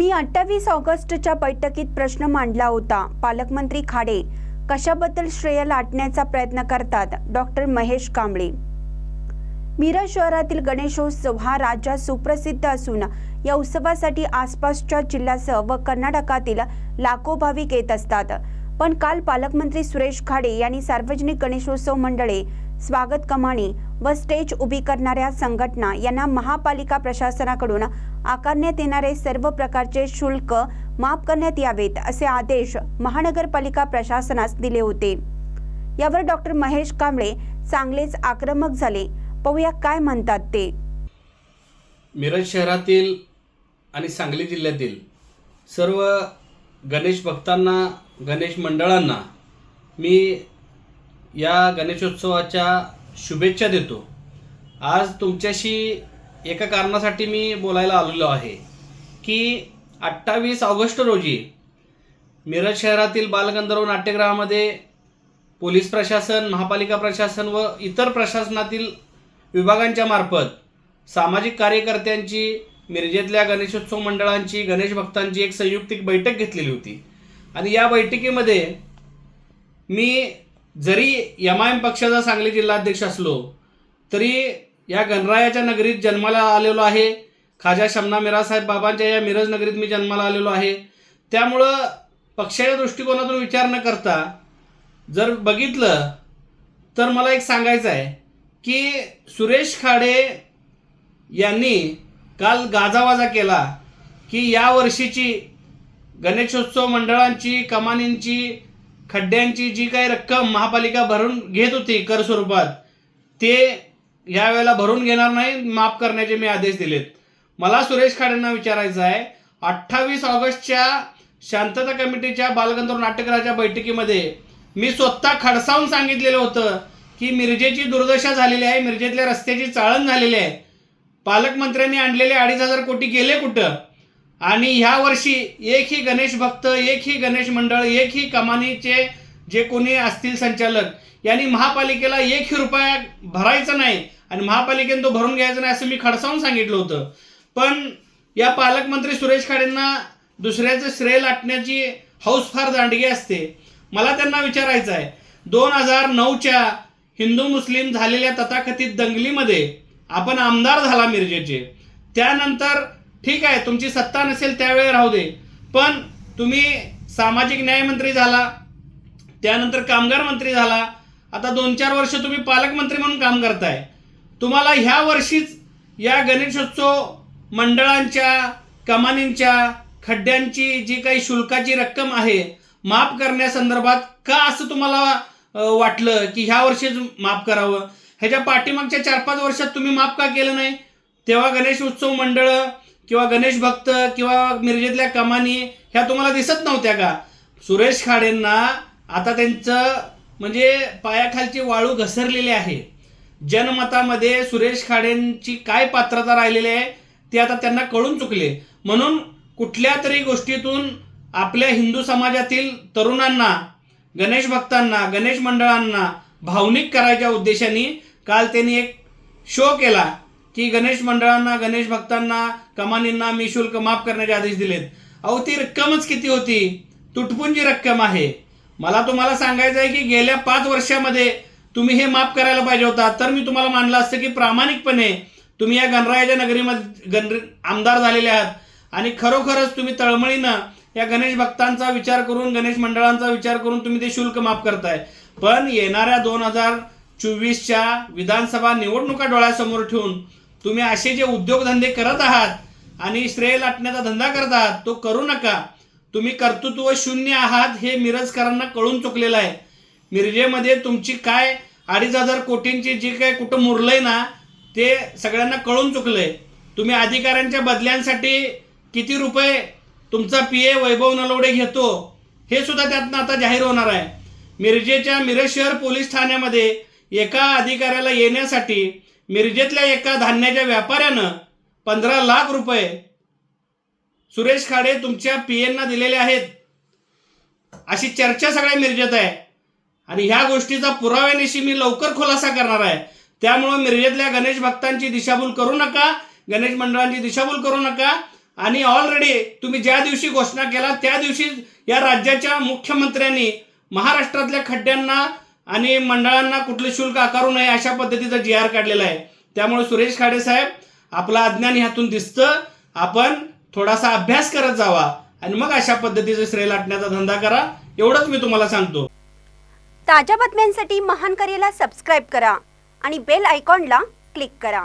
मी अठ्ठावीस ऑगस्टच्या बैठकीत प्रश्न मांडला होता. पालकमंत्री खाडे कशाबद्दल श्रेय लाटण्याचा प्रयत्न करतात? डॉक्टर महेश कांबळे. मिरज शहरातील गणेशोत्सव हा राज्यात सुप्रसिद्ध असून या उत्सवासाठी आसपासच्या जिल्ह्यासह व कर्नाटकातील लाखो भाविक येत असतात. पण काल पालकमंत्री सुरेश खाडे यांनी सार्वजनिक गणेशोत्सव मंडळे स्वागत कमानी व स्टेज उभी करणाऱ्या संघटना यांना महापालिका प्रशासनाकडून आकारण्यात येणारे सर्व प्रकारचे शुल्क माफ करण्यात यावेत असे आदेश महानगरपालिका प्रशासनास दिले होते. यावर डॉक्टर महेश कांबळे चांगलेच आक्रमक झाले. पाहूया काय म्हणतात ते. मिरज शहरातील आणि सांगली जिल्ह्यातील सर्व गणेश भक्तांना गणेश मंडळांना मी या गणेशोत्सवाच्या शुभेच्छा देतो. आज तुमच्याशी एका कारणासाठी मी बोलायला आलेलो आहे की अठ्ठावीस ऑगस्ट रोजी मिरज शहरातील बालगंधर्व नाट्यगृहामध्ये पोलीस प्रशासन महापालिका प्रशासन व इतर प्रशासनातील विभागांच्या मार्फत सामाजिक कार्यकर्त्यांची मिरजेतल्या गणेशोत्सव मंडळांची गणेश भक्तांची एक संयुक्तिक बैठक घेतलेली होती. आणि या बैठकीमध्ये मी जरी एम आय एम पक्षाचा सांगली जिल्हाध्यक्ष असलो तरी या गणरायाच्या नगरीत जन्माला आलेलो आहे. खाजा शमना मिरासाहेब बाबांच्या या मिरज नगरीत मी जन्माला आलेलो आहे. त्यामुळं पक्षाच्या दृष्टिकोनातून विचार न करता जर बघितलं तर मला एक सांगायचं आहे की सुरेश खाडे यांनी काल गाजावाजा केला की या वर्षीची गणेशोत्सव मंडळांची कमानींची खड्ड्यांची जी काही रक्कम महापालिका भरून घेत होती कर स्वरूपात ते यावेळेला भरून घेणार नाही माफ करण्याचे मी आदेश दिलेत. मला सुरेश खाडेंना विचारायचं आहे अठ्ठावीस ऑगस्टच्या शांतता कमिटीच्या बालगंधर्व नाट्यगृहाच्या बैठकीमध्ये मी स्वतः खडसावून सांगितलेलं होतं की मिरजेची दुर्दशा झालेली आहे मिरजेतल्या रस्त्याची चाळण झालेली आहे. पालकमंत्र्यांनी आणलेले अडीच हजार कोटी गेले कुठं? आणि ह्या वर्षी एकही गणेश भक्त एकही गणेश मंडळ एकही कमानीचे जे कोणी असतील संचालक यांनी महापालिकेला एकही रुपया भरायचा नाही आणि महापालिकेने तो भरून घ्यायचा नाही असं मी खडसावून सांगितलं होतं. पण या पालकमंत्री सुरेश खाडेंना दुसऱ्याचं श्रेय लाटण्याची हौस फार दांडगी असते. मला त्यांना विचारायचं आहे दोन हजार नऊच्या हिंदू मुस्लिम झालेल्या तथाकथित दंगलीमध्ये आपण आमदार झाला मिरजेचे. त्यानंतर ठीक आहे तुमची सत्ता नसेल त्यावेळी राहू दे. पण तुम्ही सामाजिक न्यायमंत्री झाला त्यानंतर कामगार मंत्री झाला आता दोन चार वर्ष तुम्ही पालकमंत्री म्हणून काम करताय. तुम्हाला ह्या वर्षीच या गणेशोत्सव मंडळांच्या कमानींच्या खड्ड्यांची जी काही शुल्काची रक्कम आहे माफ करण्यासंदर्भात का असं तुम्हाला वाटलं की ह्या वर्षीच माफ करावं? ह्याच्या पाठीमागच्या चार पाच वर्षात तुम्ही माफ का केलं नाही? तेव्हा गणेश उत्सव मंडळ किंवा गणेश भक्त किंवा मिरजेतल्या कमानी ह्या तुम्हाला दिसत नव्हत्या का? सुरेश खाडेंना आता त्यांचं म्हणजे पायाखालची वाळू घसरलेली आहे. जनमतामध्ये सुरेश खाडेंची काय पात्रता राहिलेली आहे ते आता त्यांना कळून चुकले. म्हणून कुठल्या तरी गोष्टीतून आपल्या हिंदू समाजातील तरुणांना गणेश भक्तांना गणेश मंडळांना भावनिक करायच्या उद्देशाने काल त्यांनी एक शो केला. की गणेश मंडळांना गणेश भक्तांना कमानींना मी शुल्क माफ करण्याचे आदेश दिलेत. अहो ती रक्कमच किती होती? तुटपुंजी रक्कम आहे. मला तुम्हाला सांगायचं आहे की गेल्या पाच वर्षामध्ये तुम्ही हे माफ करायला पाहिजे होता. तर मी तुम्हाला मानलं असतं की प्रामाणिकपणे तुम्ही या गणरायाच्या नगरीमध्ये गण आमदार झालेले आहात. आणि खरोखरच तुम्ही तळमळीनं या गणेश भक्तांचा विचार करून गणेश मंडळांचा विचार करून तुम्ही ते शुल्क माफ करताय. पण येणाऱ्या दोन हजार चोवीसच्या विधानसभा निवडणुका डोळ्यासमोर ठेवून तुम्ही असे जे उद्योगधंदे करत आहात आणि श्रेय लाटण्याचा धंदा करत आहात तो करू नका. तुम्ही कर्तृत्व शून्य आहात हे मिरजकरांना कळून चुकलेलं आहे. मिरजेमध्ये तुमची काय अडीच हजार कोटींची जी काय कुठं मुरलंय ना ते सगळ्यांना कळून चुकलंय. तुम्ही अधिकाऱ्यांच्या बदल्यांसाठी किती रुपये तुमचा पी ए वैभव नलवडे घेतो हे सुद्धा त्यातनं आता जाहीर होणार आहे. मिरजेच्या मिरज शहर पोलीस ठाण्यामध्ये एका अधिकाऱ्याला येण्यासाठी मिरजेतल्या एका धान्याच्या व्यापाऱ्यानं पंधरा लाख रुपये सुरेश खाडे तुमच्या पी एनना दिलेले आहेत. अशी चर्चा सगळ्या मिरजेत आहे. आणि ह्या गोष्टीचा पुराव्यानिशी मी लवकर खुलासा करणार आहे. त्यामुळं मिरजेतल्या गणेश भक्तांची दिशाभूल करू नका गणेश मंडळांची दिशाभूल करू नका. आणि ऑलरेडी तुम्ही ज्या दिवशी घोषणा केला त्या दिवशी या राज्याच्या मुख्यमंत्र्यांनी महाराष्ट्रातल्या खड्ड्यांना आणि मंडळांना कुठले शुल्क आकारू नये अशा पद्धतीचा जी आर काढलेला आहे. त्यामुळे सुरेश खाडे साहेब आपलं अज्ञान ह्यातून दिसतं. आपण थोडासा अभ्यास करत जावा आणि मग अशा पद्धतीचं श्रेय लाटण्याचा धंदा करा. एवढंच मी तुम्हाला सांगतो. ताज्या बातम्यांसाठी महान करेला सबस्क्राईब करा आणि बेल आयकॉनला क्लिक करा.